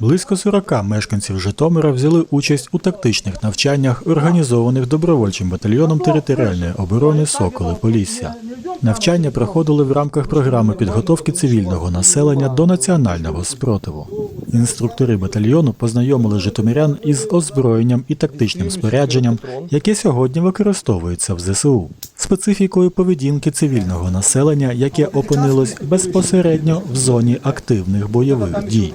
Близько 40 мешканців Житомира взяли участь у тактичних навчаннях, організованих добровольчим батальйоном територіальної оборони Соколи Полісся. Навчання проходили в рамках програми підготовки цивільного населення до національного спротиву. Інструктори батальйону познайомили житомирян із озброєнням і тактичним спорядженням, яке сьогодні використовується в ЗСУ, специфікою поведінки цивільного населення, яке опинилось безпосередньо в зоні активних бойових дій.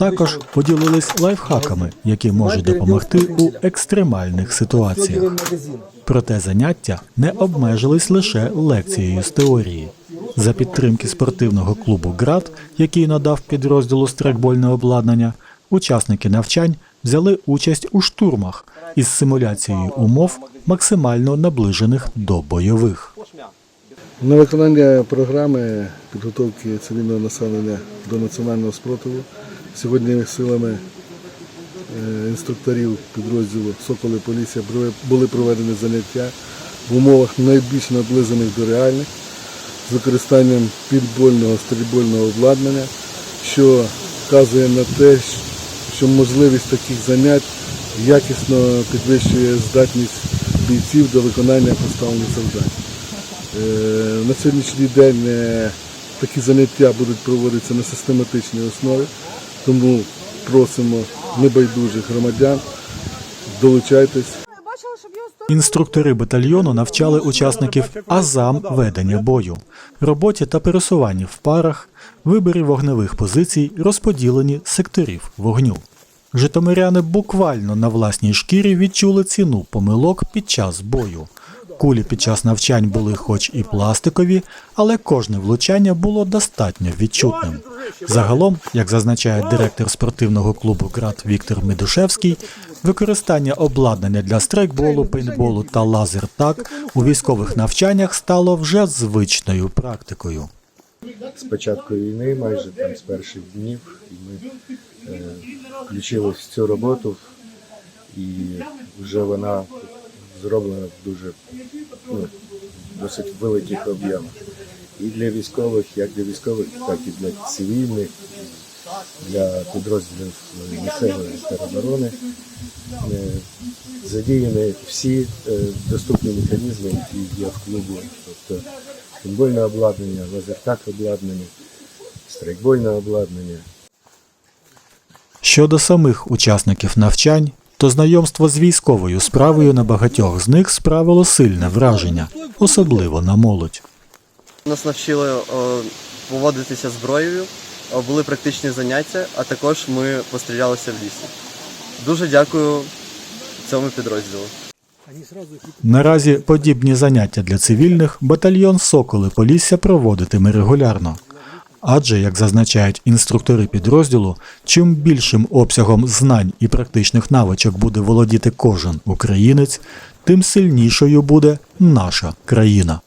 Також поділились лайфхаками, які можуть допомогти у екстремальних ситуаціях. Проте заняття не обмежились лише лекцією з теорії. За підтримки спортивного клубу ГРАД, який надав підрозділу стрекбольне обладнання, учасники навчань взяли участь у штурмах із симуляцією умов, максимально наближених до бойових. На виконання програми підготовки цивільного населення до національного спротиву сьогодні силами е, інструкторів підрозділу Соколи були- були проведені заняття в умовах найбільш наближених до реальних з використанням підбольного стрільбольного обладнання, що вказує на те, що можливість таких занять якісно підвищує здатність бійців до виконання поставлених завдань. Е, На сьогоднішній день е, такі заняття будуть проводитися на систематичній основі, тому просимо небайдужих громадян, долучайтесь. Інструктори батальйону навчали учасників азам ведення бою, роботі та пересуванні в парах, виборі вогневих позицій, розподіленні секторів вогню. Житомиряни буквально на власній шкірі відчули ціну помилок під час бою. Кулі під час навчань були хоч і пластикові, але кожне влучання було достатньо відчутним. Загалом, як зазначає директор спортивного клубу ГРАД Віктор Медушевський, використання обладнання для страйкболу, пейнтболу та лазертак у військових навчаннях стало вже звичною практикою. з початку війни, майже там з перших днів, ми е, включились в цю роботу, і вже вона зроблена в дуже ну, досить великих об'ємах. І для військових, як для військових, так і для цивільних, для підрозділів місцевої тероборони. Е, Задіяні всі е, доступні механізми, які є в клубі, тобто футбольне обладнання, лазертак обладнання, страйкбольне обладнання. Щодо самих учасників навчань, то знайомство з військовою справою на багатьох з них справило сильне враження, особливо на молодь. Нас навчили поводитися зброєю, були практичні заняття, а також ми пострілялися в лісі. Дуже дякую цьому підрозділу. Наразі подібні заняття для цивільних батальйон Соколи Полісся проводитиме регулярно. Адже, як зазначають інструктори підрозділу, чим більшим обсягом знань і практичних навичок буде володіти кожен українець, тим сильнішою буде наша країна.